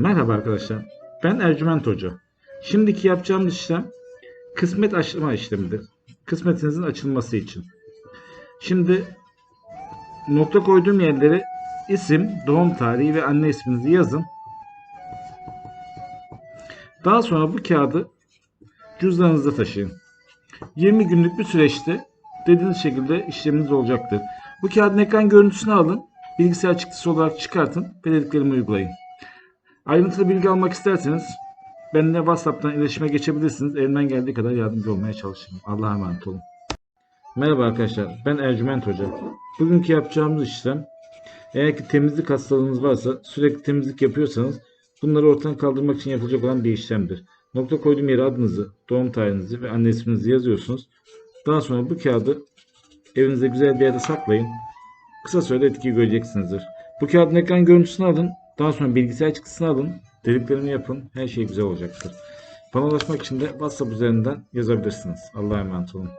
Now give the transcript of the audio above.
Merhaba arkadaşlar. Ben Ercüment Hoca. Şimdiki yapacağımız işlem kısmet açma işlemidir. Kısmetinizin açılması için. Şimdi nokta koyduğum yerlere isim, doğum tarihi ve anne isminizi yazın. Daha sonra bu kağıdı cüzdanınızda taşıyın. 20 günlük bir süreçte dediğiniz şekilde işleminiz olacaktır. Bu kağıdın ekran görüntüsünü alın, bilgisayar çıktısı olarak çıkartın ve dediklerimi uygulayın. Ayrıntılı bilgi almak isterseniz benimle WhatsApp'tan iletişime geçebilirsiniz. Elimden geldiği kadar yardımcı olmaya çalışırım. Allah'a emanet olun. Merhaba arkadaşlar. Ben Ercüment Hoca. Bugünkü yapacağımız işlem eğer ki temizlik hastalığınız varsa sürekli temizlik yapıyorsanız bunları ortadan kaldırmak için yapılacak olan bir işlemdir. Nokta koyduğum yere adınızı, doğum tarihinizi ve anne isminizi yazıyorsunuz. Daha sonra bu kağıdı evinizde güzel bir yerde saklayın. Kısa sürede etki göreceksinizdir. Bu kağıdın ekran görüntüsünü alın. Daha sonra bilgisayar çıktısını alın. Dediklerimi yapın. Her şey güzel olacaktır. Bana ulaşmak için de WhatsApp üzerinden yazabilirsiniz. Allah'a emanet olun.